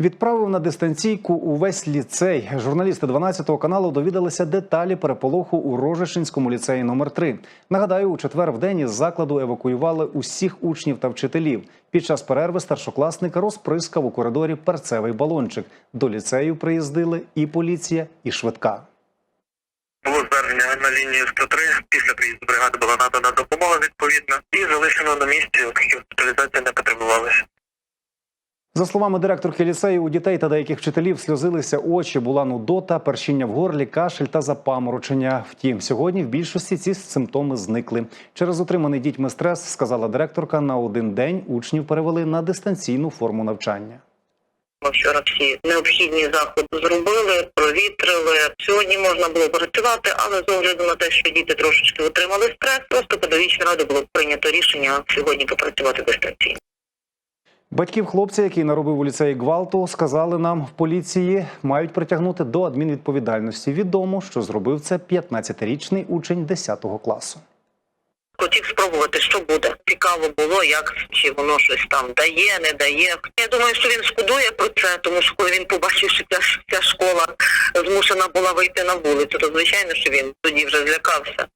Відправив на дистанційку увесь ліцей. Журналісти 12 каналу довідалися деталі переполоху у Рожешинському ліцеї номер 3 Нагадаю, у четвер в день із закладу евакуювали усіх учнів та вчителів. Під час перерви старшокласник розприскав у коридорі перцевий балончик. До ліцею приїздили і поліція, і швидка. Було звернення на лінію 103. Після приїзду бригади була надана допомога відповідна і залишено на місці, оскільки госпіталізація не потребувалася. За словами директорки ліцею, у дітей та деяких вчителів сльозилися очі, була нудота, першіння в горлі, кашель та запаморочення. Втім, сьогодні в більшості ці симптоми зникли. Через отриманий дітьми стрес, сказала директорка, на один день учнів перевели на дистанційну форму навчання. Вчора всі необхідні заходи зробили, провітрили. Сьогодні можна було працювати, але з огляду на те, що діти трошечки отримали стрес, просто педагогічна рада було прийнято рішення сьогодні попрацювати дистанційно. Батьків хлопця, який наробив у ліцеї гвалту, сказали нам в поліції, мають притягнути до адмінвідповідальності. Відомо, що зробив це 15-річний учень 10 класу. Хотів спробувати, що буде. Цікаво було, як чи воно щось там дає, не дає. Я думаю, що він шкодує про це, тому що коли він побачив, що ця, ця школа змушена була вийти на вулицю, то звичайно, що він тоді вже злякався.